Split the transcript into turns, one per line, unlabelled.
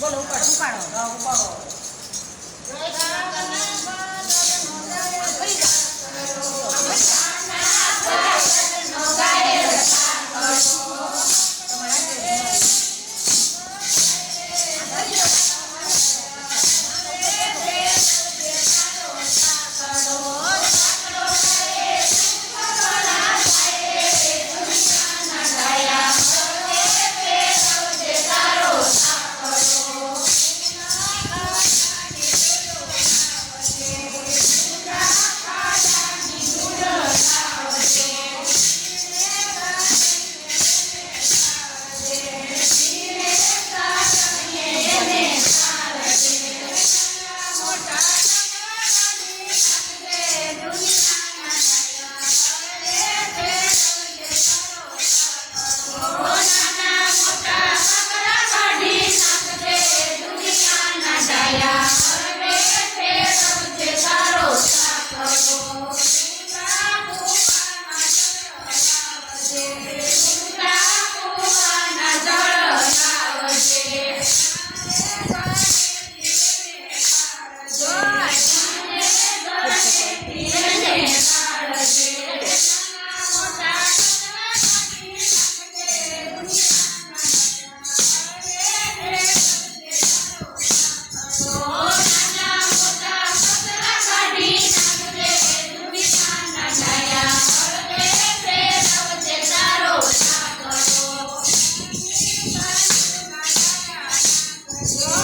બોલો ઉપાડો ઉપાડો
હા, ઉપાડો.
Thank you. Yeah.